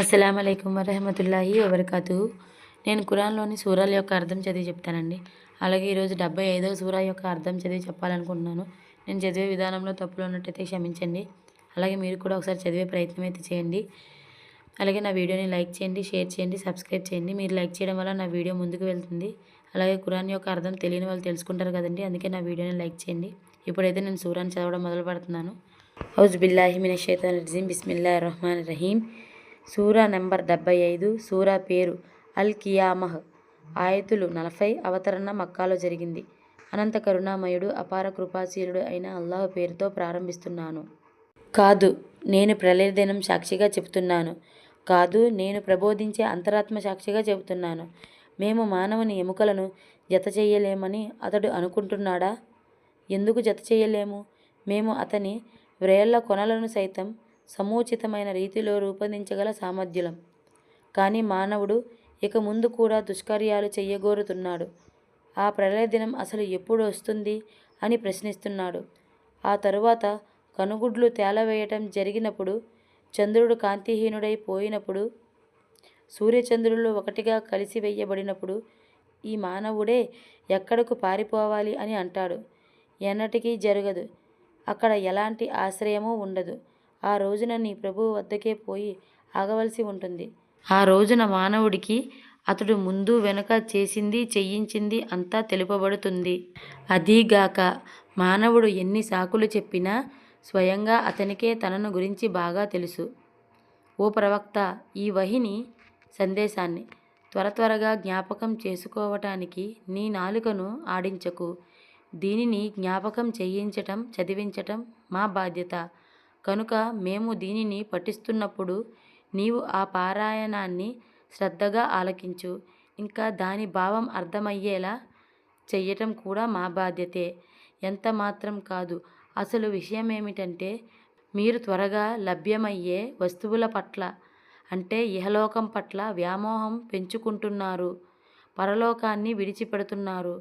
అస్సలం అయికం వరహమతుల్లాహి వబర్కాతు నేను కురాన్లోని సూరాల యొక్క అర్థం చదివి చెప్తానండి. అలాగే ఈరోజు డెబ్బై ఐదవ సూరా యొక్క అర్థం చదివి చెప్పాలనుకుంటున్నాను. నేను చదివే విధానంలో తప్పులు ఉన్నట్టయితే క్షమించండి. అలాగే మీరు కూడా ఒకసారి చదివే ప్రయత్నం అయితే చేయండి. అలాగే నా వీడియోని లైక్ చేయండి షేర్ చేయండి సబ్స్క్రైబ్ చేయండి. మీరు లైక్ చేయడం వల్ల నా వీడియో ముందుకు వెళ్తుంది. అలాగే ఖురాన్ యొక్క అర్థం తెలియని వాళ్ళు తెలుసుకుంటారు కదండి. అందుకే నా వీడియోని లైక్ చేయండి. ఇప్పుడైతే నేను సూరాన్ని చదవడం మొదలు పెడుతున్నాను హౌజ్ బిల్లాహి మిన షైతాన్ రజీం బిస్మిల్లా రహమాన్ రహీం సూరా నెంబర్ డెబ్బై ఐదు సూరా పేరు అల్ కియామహ్. ఆయతులు నలభై అవతరణ మక్కాలో జరిగింది. అనంత కరుణామయుడు అపార కృపాశీలుడు అయిన అల్లాహ్ పేరుతో ప్రారంభిస్తున్నాను. కాదు నేను ప్రళయదినం సాక్షిగా చెబుతున్నాను. కాదు నేను ప్రబోధించే అంతరాత్మ సాక్షిగా చెబుతున్నాను. మేము మానవుని ఎముకలను జత చేయలేమని అతడు అనుకుంటున్నాడా? ఎందుకు జత చేయలేము? మేము అతని వ్రేళ్ళ కొనలను సైతం సముచితమైన రీతిలో రూపొందించగల సామర్థ్యులం. కానీ మానవుడు ఇక ముందు కూడా దుష్కార్యాలు చెయ్యగోరుతున్నాడు. ఆ ప్రళయ దినం అసలు ఎప్పుడు వస్తుంది అని ప్రశ్నిస్తున్నాడు. ఆ తరువాత కనుగుడ్లు తేలవేయటం జరిగినప్పుడు చంద్రుడు కాంతిహీనుడై పోయినప్పుడు సూర్యచంద్రులు ఒకటిగా కలిసి వెయ్యబడినప్పుడు ఈ మానవుడే ఎక్కడకు పారిపోవాలి అని అంటాడు. ఎన్నటికీ జరగదు. అక్కడ ఎలాంటి ఆశ్రయమూ ఉండదు. ఆ రోజున నీ ప్రభువు వద్దకే పోయి ఆగవలసి ఉంటుంది. ఆ రోజున మానవుడికి అతడు ముందు వెనుక చేసింది చెయ్యించింది అంతా తెలుపబడుతుంది. అదీగాక మానవుడు ఎన్ని సాకులు చెప్పినా స్వయంగా అతనికే తనను గురించి బాగా తెలుసు. ఓ ప్రవక్త ఈ వహిని సందేశాన్ని త్వర త్వరగా జ్ఞాపకం చేసుకోవటానికి నీ నాలుకను ఆడించకు. దీనిని జ్ఞాపకం చేయించటం చదివించటం మా బాధ్యత. కనుక మేము దీనిని పఠిస్తున్నప్పుడు నీవు ఆ పారాయణాన్ని శ్రద్ధగా ఆలకించు. ఇంకా దాని భావం అర్థమయ్యేలా చెయ్యటం కూడా మా బాధ్యతే. ఎంత మాత్రం కాదు. అసలు విషయం ఏమిటంటే మీరు త్వరగా లభ్యమయ్యే వస్తువుల పట్ల అంటే ఇహలోకం పట్ల వ్యామోహం పెంచుకుంటున్నారు. పరలోకాన్ని విడిచిపెడుతున్నారు.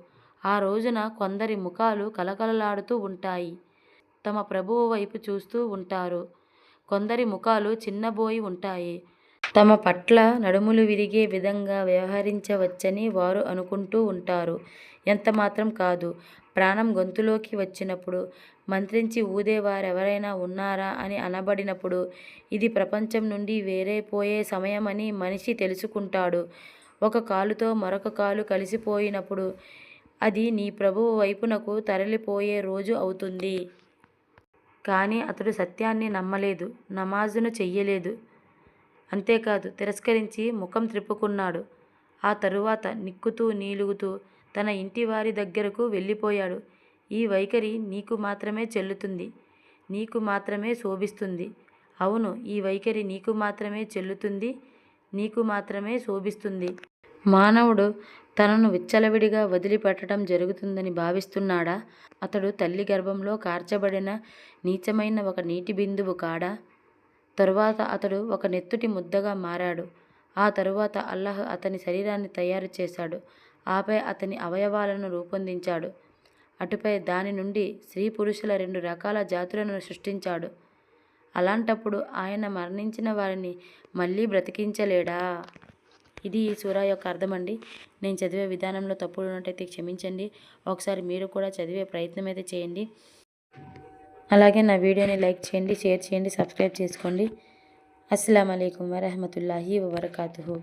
ఆ రోజున కొందరి ముఖాలు కలకలలాడుతూ ఉంటాయి. తమ ప్రభువు వైపు చూస్తూ ఉంటారు. కొందరి ముఖాలు చిన్నబోయి ఉంటాయి. తమ పట్ల నడుములు విరిగే విధంగా వ్యవహరించవచ్చని వారు అనుకుంటూ ఉంటారు. ఎంత మాత్రం కాదు. ప్రాణం గొంతులోకి వచ్చినప్పుడు మంత్రించి ఊదేవారెవరైనా ఉన్నారా అని అనబడినప్పుడు ఇది ప్రపంచం నుండి వేరే పోయే సమయమని మనిషి తెలుసుకుంటాడు. ఒక కాలుతో మరొక కాలు కలిసిపోయినప్పుడు అది నీ ప్రభువు వైపునకు తరలిపోయే రోజు అవుతుంది. కానీ అతడు సత్యాన్ని నమ్మలేదు నమాజును చెయ్యలేదు. అంతేకాదు తిరస్కరించి ముఖం త్రిప్పుకున్నాడు. ఆ తరువాత నిక్కుతూ నీలుగుతూ తన ఇంటి వారి దగ్గరకు వెళ్ళిపోయాడు. ఈ వైఖరి నీకు మాత్రమే చెల్లుతుంది నీకు మాత్రమే శోభిస్తుంది. అవును ఈ వైఖరి నీకు మాత్రమే చెల్లుతుంది నీకు మాత్రమే శోభిస్తుంది. మానవుడు తనను విచ్చలవిడిగా వదిలిపెట్టడం జరుగుతుందని భావిస్తున్నాడా? అతడు తల్లి గర్భంలో కార్చబడిన నీచమైన ఒక నీటి బిందువు కాడా? తరువాత అతడు ఒక నెత్తుటి ముద్దగా మారాడు. ఆ తరువాత అల్లాహ్ అతని శరీరాన్ని తయారు చేశాడు. ఆపై అతని అవయవాలను రూపొందించాడు. అటుపై దాని నుండి స్త్రీ పురుషుల రెండు రకాల జాతులను సృష్టించాడు. అలాంటప్పుడు ఆయన మరణించిన వారిని మళ్ళీ బ్రతికించలేడా? ఇది ఈ సూరా యొక్క అర్థం అండి నేను చదివే విధానంలో తప్పులు ఉన్నట్టయితే క్షమించండి. ఒకసారి మీరు కూడా చదివే ప్రయత్నం అయితే చేయండి. అలాగే నా వీడియోని లైక్ చేయండి షేర్ చేయండి సబ్స్క్రైబ్ చేసుకోండి. అస్సలం అయికం వరహమతుల్లాహి వబర్కాతుహు.